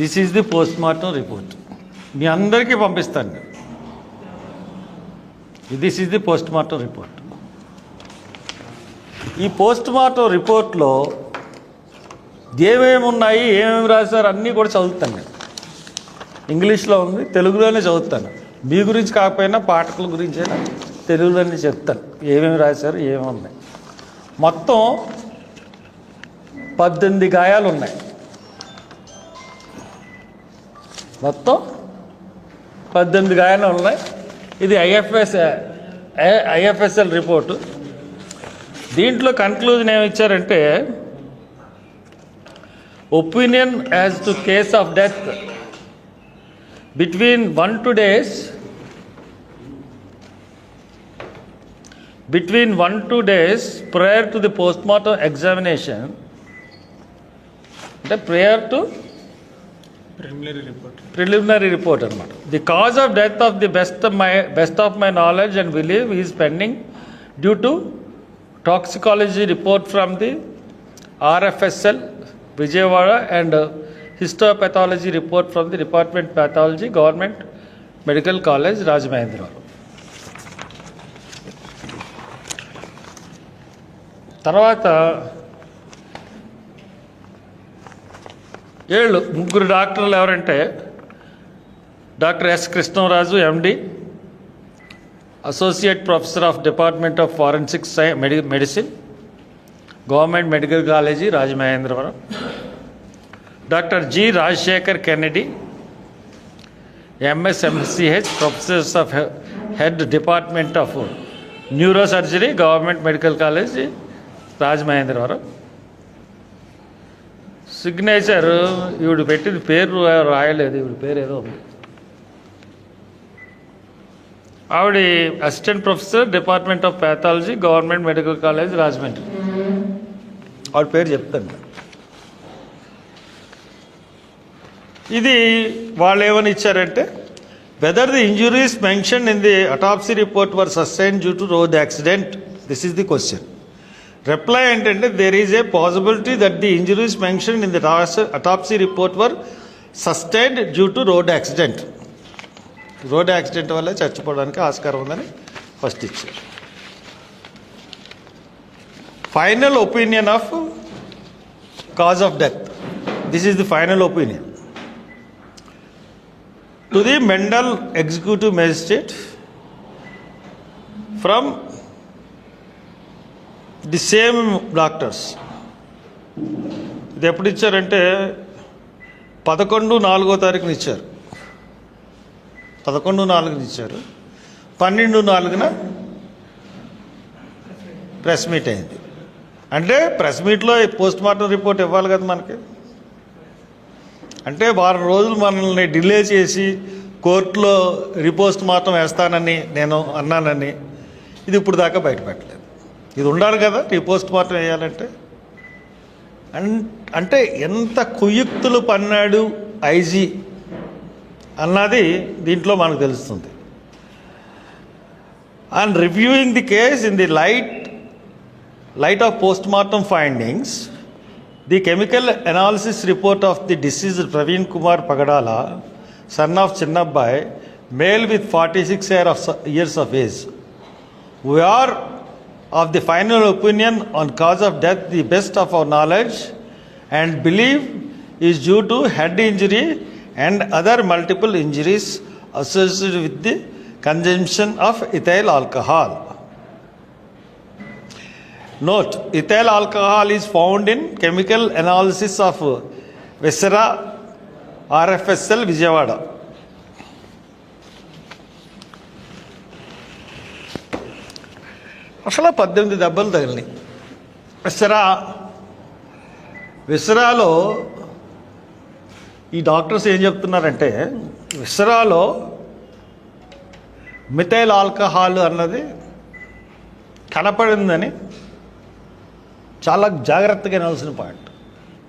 This is the post mortem report మీ అందరికీ పంపిస్తాను. నేను. This is the post mortem report ఈ పోస్ట్ మార్టం రిపోర్ట్లో ఏమేమి ఉన్నాయి ఏమేమి రాశారు అన్నీ కూడా చదువుతాను నేను. ఇంగ్లీష్లో ఉంది తెలుగులోనే చదువుతాను. మీ గురించి కాకపోయినా పాఠకుల గురించి అయినా తెలుగులోనే చెప్తాను. ఏమేమి రాశారు ఏమేమి ఉన్నాయి. మొత్తం పద్దెనిమిది గాయాలు ఉన్నాయి మొత్తం పద్దెనిమిది గాయాలు ఉన్నాయి. ఇది ఐఎఫ్ఎస్ ఐఎఫ్ఎస్ఎల్ రిపోర్టు. దీంట్లో conclusion ఏమిచ్చారంటే opinion as to case of death between one two days between one two days prior to the postmortem examination అంటే prayer to preliminary report preliminary report అనమాట the cause of death of the best my best of my knowledge and believe is pending due to toxicology report from the RFSL Vijayawada and histopathology report from the department pathology government medical college Rajamahendravaram తర్వాత ఏళ్ళు ముగ్గురు డాక్టర్లు ఎవరంటే doctor S Krishnaraju MD associate professor of department of forensic sci medi medicine government medical college Rajamahendravaram. Doctor G Rajasekhar Kennedy MSMCH professors of head department of neuro surgery government medical college Rajamahendravaram. Signature ఈవిడ పెట్టిన పేరు రాయలేదు ఈవిడ పేరు ఏదో ఉంది. ఆవిడ assistant professor department of pathology government medical college Rajahmundry. ఆవిడ పేరు చెప్తాను. ఇది వాళ్ళు ఏమని ఇచ్చారంటే whether the injuries mention in the autopsy report were sustain due to road accident this is the question reply ఏంటంటే there is a possibility that the injuries mention in the autopsy report were sustained due to road accident road accident వల్ల చచ్చిపోవడానికి ఆస్కారం ఉందని first ఇచ్చారు. Final opinion of cause of death this is the final opinion to the mandal executive magistrate from the same doctors. ఇది ఎప్పుడు ఇచ్చారంటే పదకొండు నాలుగో తారీఖున ఇచ్చారు. పదకొండు నాలుగున ఇచ్చారు. పన్నెండు నాలుగున ప్రెస్ మీట్ అయింది. అంటే ప్రెస్ మీట్లో పోస్ట్ మార్టం రిపోర్ట్ ఇవ్వాలి కదా మనకి. అంటే వారం రోజులు మనల్ని డిలే చేసి కోర్టులో రిపోస్ట్ మార్టం వేస్తానని నేను అన్నానని ఇది ఇప్పుడు దాకా బయటపెట్టలేదు. ఇది ఉండాలి కదా రిపోస్ట్ మార్టం వేయాలంటే? అంటే ఎంత కుయుక్తులు పన్నాడు ఐజీ అన్నది దీంట్లో మనకు తెలుస్తుంది. And reviewing the case in the light light of post mortem findings the chemical analysis report of the disease Praveen Kumar Pagadala son of Chinnabbai male with forty six year of years of age we are of the final opinion on cause of death the best of our knowledge and believe is due to head injury and other multiple injuries associated with the consumption of ethyl alcohol. Note ethyl alcohol is found in chemical analysis of viscera rfsl vijayawada అసలు పద్దెనిమిది దెబ్బలు తగిలినాయి. విసరా విసరాలో ఈ doctors ఏం చెప్తున్నారంటే విసరాలో methyl alcohol అన్నది కనపడిందని చాలా జాగ్రత్తగా వినాల్సిన పాయింట్.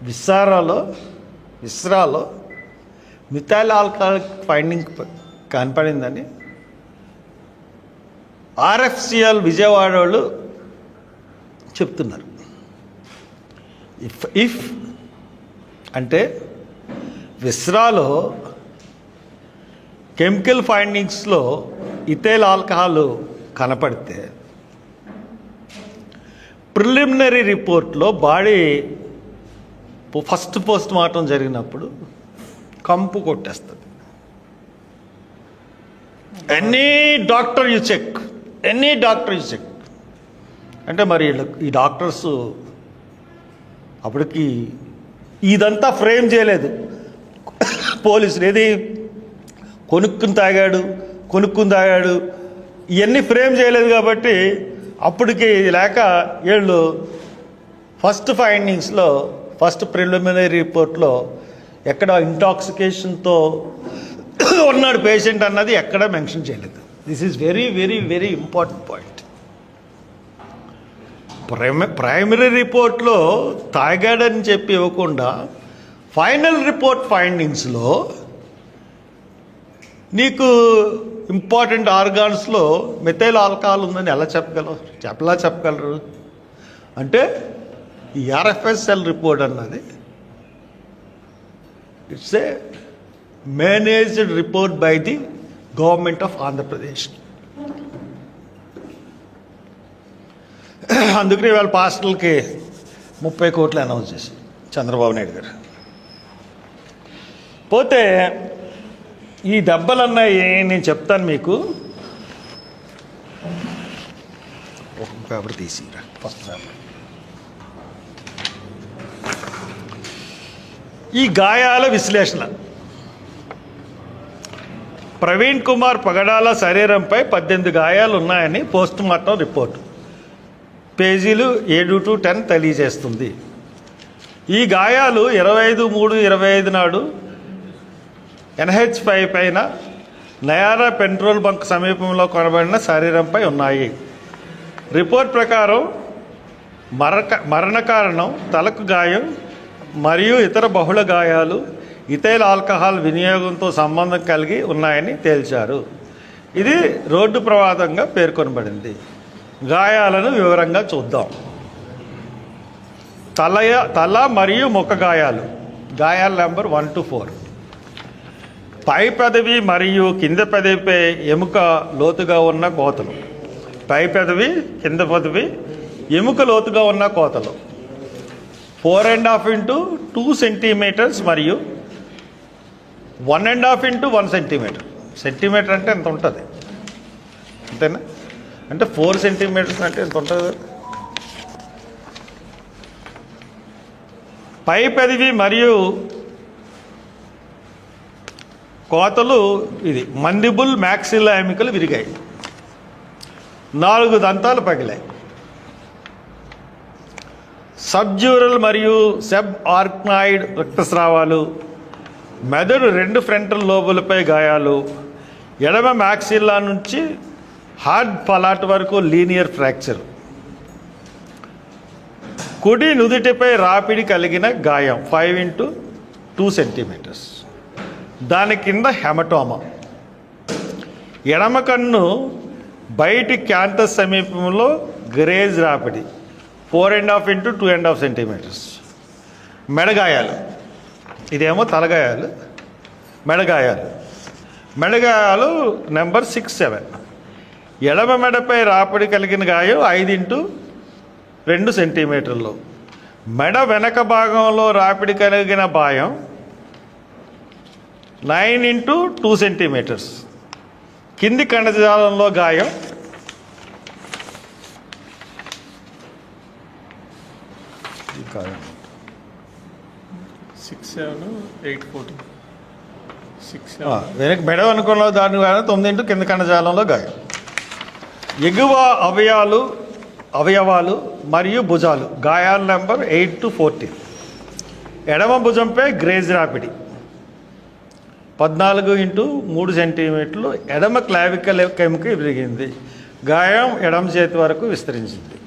విసారాలో విస్రాలో మిథైల్ ఆల్కహాల్ ఫైండింగ్ కనపడిందని ఆర్ఎఫ్సిఎల్ విజయవాడ వాళ్ళు చెప్తున్నారు. ఇఫ్ ఇఫ్ అంటే విస్రాలో కెమికల్ ఫైండింగ్స్లో ఇథైల్ ఆల్కహాల్ కనపడితే ప్రిలిమినరీ రిపోర్ట్లో బాడీ ఫస్ట్ పోస్ట్ మార్టం జరిగినప్పుడు కంపు కొట్టేస్తుంది. Any doctor you check any doctor you sick. అంటే మరి ఈ డాక్టర్స్ అప్పటికి ఇదంతా ఫ్రేమ్ చేయలేదు. పోలీసులు ఏది కొనుక్కుని తాగాడు కొనుక్కుని తాగాడు ఇవన్నీ ఫ్రేమ్ చేయలేదు కాబట్టి అప్పటికి లేక వీళ్ళు ఫస్ట్ ఫైండింగ్స్లో ఫస్ట్ ప్రిలిమినరీ రిపోర్ట్లో ఎక్కడ ఇంటాక్సికేషన్తో ఉన్నాడు పేషెంట్ అన్నది ఎక్కడ మెన్షన్ చేయలేదు. This is very very very important point prima primary రిపోర్ట్లో తాగాడని చెప్పి ఇవ్వకుండా ఫైనల్ రిపోర్ట్ ఫైండింగ్స్లో నీకు ఇంపార్టెంట్ ఆర్గాన్స్లో మెథైల్ ఆల్కహాల్ ఉందని ఎలా చెప్పగలరు చెప్పలా చెప్పగలరు? అంటే ఈ ఆర్ఎఫ్ఎస్ఎల్ రిపోర్ట్ అన్నది it's a managed report by the government of Andhra Pradesh అందుకనే వాళ్ళ పాస్టర్లకి ముప్పై కోట్లు అనౌన్స్ చేసి చంద్రబాబు నాయుడు గారు. పోతే ఈ దెబ్బలన్నాయి నేను చెప్తాను మీకు. ఒక పేపర్ తీసిరా? ఫస్ట్ పేపర్ ఈ గాయాల విశ్లేషణ. ప్రవీణ్ కుమార్ పగడాల శరీరంపై పద్దెనిమిది గాయాలు ఉన్నాయని పోస్ట్ మార్టం రిపోర్టు. పేజీలు ఏడు టు టెన్ తెలియజేస్తుంది. ఈ గాయాలు ఇరవై ఐదు మూడు ఇరవై ఐదు నాడు ఎన్హెచ్ ఫైవ్ పైన నయారా పెట్రోల్ బంక్ సమీపంలో కొనబడిన శరీరంపై ఉన్నాయి. రిపోర్ట్ ప్రకారం మరక మరణ కారణం తలకు గాయం మరియు ఇతర బహుళ గాయాలు ఇథైల్ ఆల్కహాల్ వినియోగంతో సంబంధం కలిగి ఉన్నాయని తేల్చారు. ఇది రోడ్డు ప్రమాదంగా పేర్కొనబడింది. గాయాలను వివరంగా చూద్దాం. తలయ తల మరియు ముఖ గాయాలు. గాయాల నెంబర్ వన్ టు ఫోర్. పై పెదవి మరియు కింద పెదవిపై ఎముక లోతుగా ఉన్న కోతలు. పై పెదవి కింద పెదవి ఎముక లోతుగా ఉన్న కోతలు. Four and half into two centimetres మరియు one and half into one centimetre. Centimetre అంటే ఎంత ఉంటుంది? అంతేనా? అంటే ఫోర్ సెంటీమీటర్స్ అంటే ఎంత ఉంటుంది? పై పెదవి మరియు కోతలు ఇది మందిబుల్ మ్యాక్సిల్లా ఎమికలు విరిగాయి. నాలుగు దంతాలు పగిలాయి. సబ్జ్యూరల్ మరియు సెబ్ ఆర్క్నాయిడ్ రక్తస్రావాలు మెదడు రెండు ఫ్రంటల్ లోబులపై గాయాలు ఎడమ మ్యాక్సిల్లా నుంచి హార్డ్ పలాట్ వరకు లీనియర్ ఫ్రాక్చర్. కుడి నుదుటిపై రాపిడి కలిగిన గాయం ఫైవ్ ఇంటూ టూ సెంటీమీటర్స్. దాని కింద హెమటోమా. ఎడమ కన్ను బయటి క్యాంటస్ సమీపంలో graze రాపిడి four and half into two and half centimetres. మెడగాయాలు ఇదేమో తలగాయాలు మెడగాయాలు. మెడగాయాలు నెంబర్ సిక్స్ సెవెన్. ఎడమ మెడపై రాపిడి కలిగిన గాయం ఐదు ఇంటూ రెండు సెంటీమీటర్లు. మెడ వెనక భాగంలో రాపిడి కలిగిన భాయం నైన్ ఇంటూ టూ సెంటీమీటర్స్. కింది కణజాలంలో గాయం గాయం. Seven eight forty. సిక్స్ వెనక్కి మెడ అనుకున్న దాని కానీ తొమ్మిది ఇంటూ కింద కణజాలంలో గాయం. ఎగువ అవయాలు అవయవాలు మరియు భుజాలు. గాయాల నెంబర్ ఎయిట్ టు ఫోర్టీన్ ఎడమ భుజంపై గ్రేజ్ రాపిడి. పద్నాలుగు ఇంటూ మూడు సెంటీమీటర్లు ఎడమ క్లావికల్ ఎముక విరిగింది గాయం ఎడమ చేతి వరకు విస్తరించింది.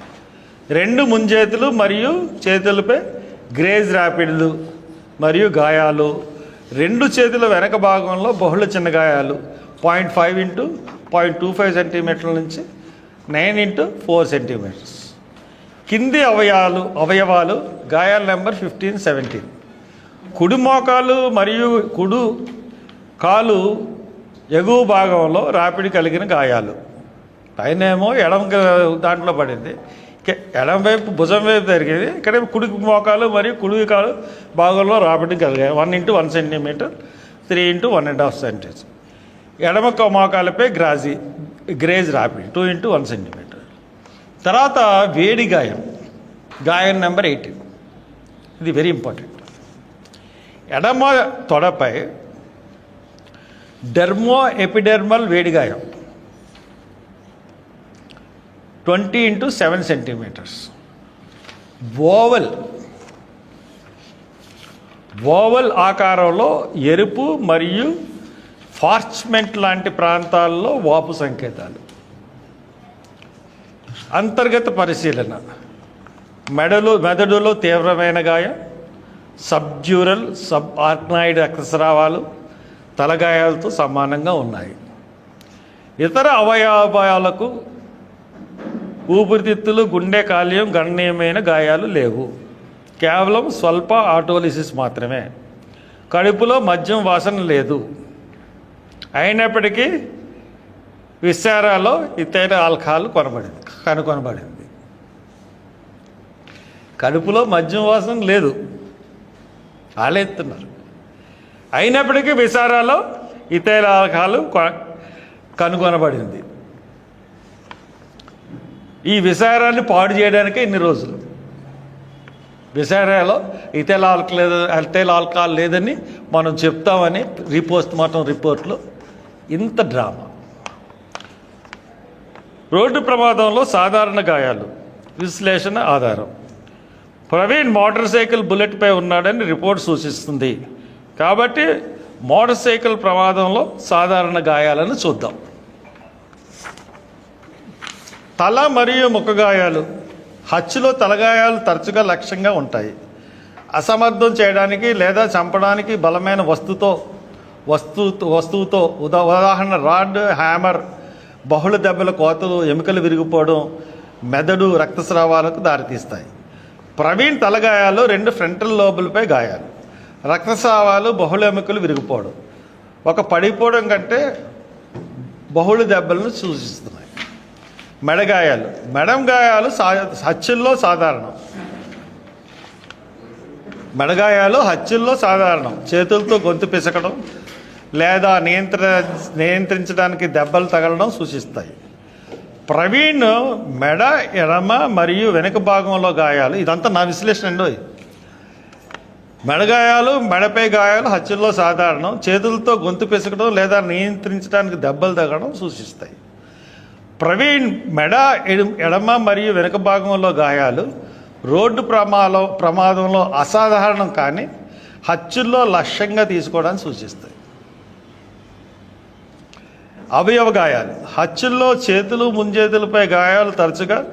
రెండు ముంజేతులు మరియు చేతులపై గ్రేజ్ రాపిడ్లు. మరియు గాయాలు. రెండు చేతుల వెనక భాగంలో బహుళ చిన్న గాయాలు. Point five into point two five సెంటీమీటర్ల నుంచి నైన్ ఇంటూ ఫోర్ సెంటీమీటర్స్. కింది అవయాలు అవయవాలు గాయాల నెంబర్ ఫిఫ్టీన్ సెవెంటీన్. కుడి మోకాలు మరియు కుడు కాలు ఎగువ భాగంలో రాపిడి కలిగిన గాయాలు. పైన ఏమో ఎడమ దాంట్లో పడింది. ఎడం వైపు భుజం వైపు జరిగేది ఇక్కడ కుడి మోకాలు మరియు కుడి కాలు భాగంలో రాబడి కలిగాయి. One into one centimetre three into one and half centimetre ఎడమ మోకాలపై గ్రాజీ గ్రేజ్ రాపిడి టూ ఇంటూ వన్ సెంటీమీటర్ తర్వాత వేడి గాయం గాయం నెంబర్ ఎయిటీన్ ఇది వెరీ ఇంపార్టెంట్ ఎడమ తొడపై dermo epidermal వేడిగాయం twenty into seven centimetres. Oval. Oval ఆకారంలో ఎరుపు మరియు ఫార్చ్మెంట్ లాంటి ప్రాంతాల్లో వాపు సంకేతాలు. అంతర్గత పరిశీలన. మెడలు మెదడులో తీవ్రమైన గాయం సబ్జ్యూరల్ సబ్ ఆర్క్నాయిడ్ రక్తస్రావాలు తలగాయాలతో సమానంగా ఉన్నాయి. ఇతర అవయవాలకు ఊపిరితిత్తులు గుండె కాల్యం గణనీయమైన గాయాలు లేవు. కేవలం స్వల్ప ఆటోలిసిస్ మాత్రమే. కడుపులో మద్యం వాసన లేదు. అయినప్పటికీ విశారాలో ఇతర ఆల్కహాల్ కొనబడింది కనుగొనబడింది కడుపులో మద్యం వాసన లేదు. ఆలేస్తున్నారు అయినప్పటికీ విసారాలో ఇతర ఆల్కహాల్ కొ- కనుగొనబడింది ఈ విసారాన్ని పాడు చేయడానికే ఇన్ని రోజులు. విసారాలో ఇతేల్ లేదు ఇతేల్ ఆల్కహాల్ లేదని మనం చెప్తామని రీపోస్ట్ మార్టం రిపోర్ట్లో ఇంత డ్రామా. రోడ్డు ప్రమాదంలో సాధారణ గాయాలు. విశ్లేషణ ఆధారం. ప్రవీణ్ మోటార్ సైకిల్ బుల్లెట్పై ఉన్నాడని రిపోర్ట్ సూచిస్తుంది. కాబట్టి మోటార్ సైకిల్ ప్రమాదంలో సాధారణ గాయాలను చూద్దాం. తల మరియు ముఖగాయాలు. హచ్చులో హత్యలో తలగాయాలు తరచుగా లక్ష్యంగా ఉంటాయి. అసమర్థం చేయడానికి లేదా చంపడానికి బలమైన వస్తుతో వస్తు వస్తువుతో ఉదా ఉదాహరణ రాడ్ హ్యామర్ బహుళ దెబ్బల కోతలు ఎముకలు విరిగిపోవడం మెదడు రక్తస్రావాలకు దారితీస్తాయి. ప్రవీణ్ తలగాయాలు రెండు ఫ్రంటల్ లోబులపై గాయాలు. రక్తస్రావాలు బహుళ ఎముకలు విరిగిపోవడం. ఒక పడిపోవడం కంటే బహుళ దెబ్బలను సూచిస్తున్నాయి. మెడగాయాలు. మెడం గాయాలు సా హత్యల్లో సాధారణం. మెడగాయాలు హత్యల్లో సాధారణం. చేతులతో గొంతు పిసకడం లేదా నియంత్ర నియంత్రించడానికి దెబ్బలు తగలడం సూచిస్తాయి. ప్రవీణ్ మెడ ఎడమ మరియు వెనుక భాగంలో గాయాలు. ఇదంతా నా విశ్లేషణ అండి మెడగాయాలు మెడపై గాయాలు హత్యల్లో సాధారణం. చేతులతో గొంతు పిసకడం లేదా నియంత్రించడానికి దెబ్బలు తగడం సూచిస్తాయి. ప్రవీణ్ మెడ ఎడు- ఎడమ మరియు వెనుక భాగంలో గాయాలు రోడ్డు ప్రమాదం ప్రమాదంలో అసాధారణం కానీ హత్యల్లో లక్ష్యంగా తీసుకోవడానికి సూచిస్తాయి. అవయవ గాయాలు. హత్యల్లో చేతులు ముంజేతులపై గాయాలు తరచుగా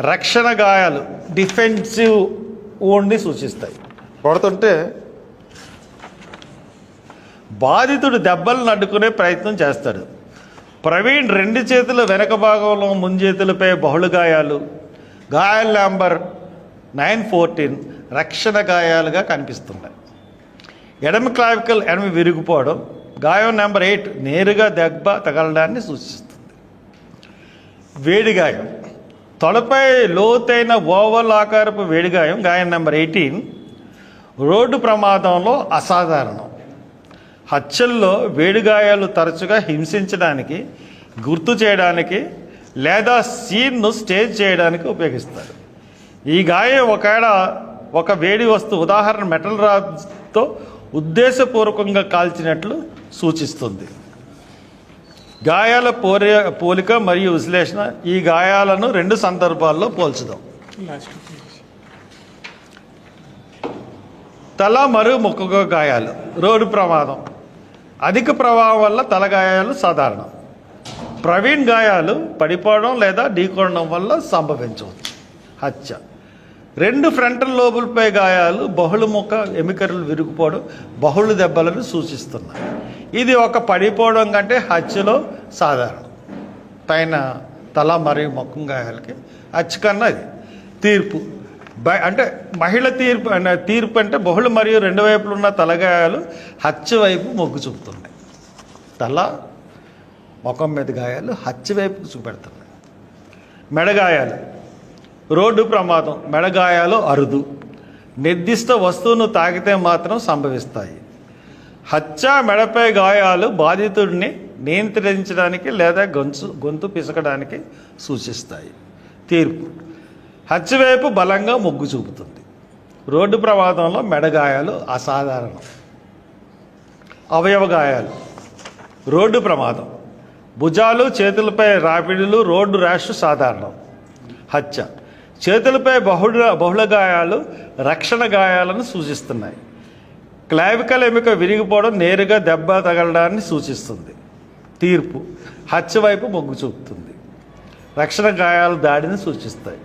రక్షణ గాయాలు డిఫెన్సివ్ ఓన్ని సూచిస్తాయి. కొడుతుంటే బాధితుడు దెబ్బలను అడ్డుకునే ప్రయత్నం చేస్తాడు. ప్రవీణ్ రెండు చేతుల వెనక భాగంలో ముంజేతులపై బహుళ గాయాలు. గాయాల నెంబర్ నైన్ ఫోర్టీన్ రక్షణ గాయాలుగా కనిపిస్తున్నాయి. ఎడమ క్లావికల్ ఎడమ విరిగిపోవడం గాయం నెంబర్ ఎయిట్ నేరుగా దెబ్బ తగలడాన్ని సూచిస్తుంది. వేడిగాయం తొడపై లోతైన ఓవల్ ఆకారపు వేడిగాయం గాయం నెంబర్ ఎయిటీన్. రోడ్డు ప్రమాదంలో అసాధారణం. హత్యల్లో వేడిగాయాలు తరచుగా హింసించడానికి గుర్తు చేయడానికి లేదా సీన్ను స్టేజ్ చేయడానికి ఉపయోగిస్తారు. ఈ గాయం ఒకవేళ ఒక వేడి వస్తువు ఉదాహరణ మెటల్ రాడ్తో ఉద్దేశపూర్వకంగా కాల్చినట్లు సూచిస్తుంది. గాయాల పోరే పోలిక మరియు విశ్లేషణ ఈ గాయాలను రెండు సందర్భాల్లో పోల్చుదాం. తల మరియు ముక్కగా గాయాలు. రోడ్డు ప్రమాదం. అధిక ప్రభావం వల్ల తల గాయాలు సాధారణం. ప్రవీణ్ గాయాలు పడిపోవడం లేదా ఢీకొనడం వల్ల సంభవించవచ్చు. హత్య. రెండు ఫ్రంటల్ లోబులపై గాయాలు బహుళ ముఖ ఎమికలు విరిగిపోవడం బహుళ దెబ్బలను సూచిస్తున్నాయి. ఇది ఒక పడిపోవడం కంటే హత్యలో సాధారణం. పైన తల మరియు ముఖం గాయాలకి హత్య కన్నా ఇది. తీర్పు. అంటే మహిళ తీర్పు అంటే తీర్పు అంటే బహుళ మరియు రెండు వైపులు ఉన్న తలగాయాలు హత్య వైపు మొగ్గు చూపుతున్నాయి. తల ముఖం మీద గాయాలు హత్య వైపు చూపెడుతున్నాయి. మెడగాయాలు. రోడ్డు ప్రమాదం. మెడగాయాలు అరుదు. నిర్దిష్ట వస్తువును తాకితే మాత్రం సంభవిస్తాయి. హత్య మెడపై గాయాలు బాధితుడిని నియంత్రించడానికి లేదా గొంతు గొంతు పిసకడానికి సూచిస్తాయి. తీర్పు. హత్య వైపు బలంగా మొగ్గు చూపుతుంది. రోడ్డు ప్రమాదంలో మెడగాయాలు అసాధారణం. అవయవ గాయాలు. రోడ్డు ప్రమాదం. భుజాలు చేతులపై రాపిడులు రోడ్డు ర్యాష్ సాధారణం. హత్య. చేతులపై బహుళ బహుళ గాయాలు రక్షణ గాయాలను సూచిస్తున్నాయి. క్లావికల్ ఎముక విరిగిపోవడం నేరుగా దెబ్బ తగలడాన్ని సూచిస్తుంది. తీర్పు. హత్య వైపు మొగ్గు చూపుతుంది. రక్షణ గాయాలు దాడిని సూచిస్తాయి.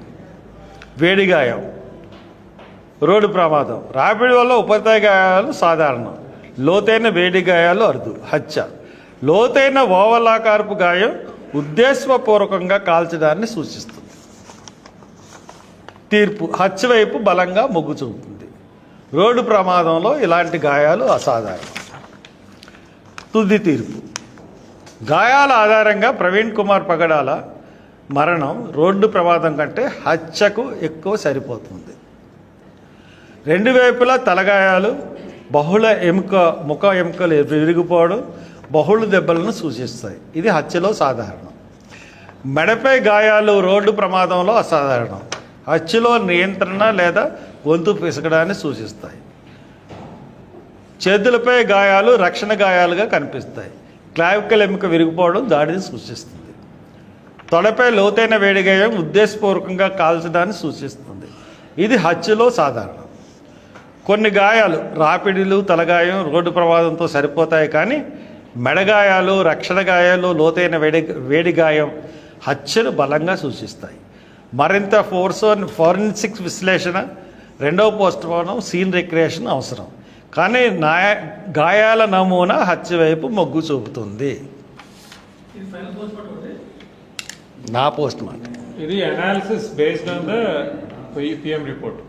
వేడి గాయం రోడ్డు ప్రమాదం. రాపిడి వల్ల ఉపరితల గాయాలు సాధారణం. లోతైన వేడి గాయాలు అరుదు. హత్య. లోతైన ఓవలాకారపు గాయం ఉద్దేశపూర్వకంగా కాల్చడాన్ని సూచిస్తుంది. తీర్పు. హత్య వైపు బలంగా మొగ్గు చూపుతుంది. రోడ్డు ప్రమాదంలో ఇలాంటి గాయాలు అసాధారణం. తుది తీర్పు. గాయాల ఆధారంగా ప్రవీణ్ కుమార్ పగడాల మరణం రోడ్డు ప్రమాదం కంటే హత్యకు ఎక్కువ సరిపోతుంది. రెండు వైపులా తలగాయాలు బహుళ ఎముక ముఖ ఎముకలు విరిగిపోవడం బహుళ దెబ్బలను సూచిస్తాయి. ఇది హత్యలో సాధారణం. మెడపై గాయాలు రోడ్డు ప్రమాదంలో అసాధారణం. హత్యలో నియంత్రణ లేదా గొంతు పిసకడాన్ని సూచిస్తాయి. చేతులపై గాయాలు రక్షణ గాయాలుగా కనిపిస్తాయి. క్లావికల్ ఎముక విరిగిపోవడం దాడిని సూచిస్తుంది. తొడపై లోతైన వేడి గాయం ఉద్దేశపూర్వకంగా కాల్చడాన్ని సూచిస్తుంది. ఇది హత్యలో సాధారణం. కొన్ని గాయాలు రాపిడిలు తలగాయం రోడ్డు ప్రమాదంతో సరిపోతాయి కానీ మెడగాయాలు రక్షణ గాయాలు లోతైన వేడి వేడి గాయం హత్యను బలంగా సూచిస్తాయి. మరింత ఫోర్స్ ఫోరెన్సిక్ విశ్లేషణ రెండవ పోస్ట్ మార్టం సీన్ రిక్రియేషన్ అవసరం. కానీ నాయ గాయాల నమూనా హత్య వైపు మొగ్గు చూపుతుంది. నా పోస్ట్ మార్టం. ఇది analysis based on the PM report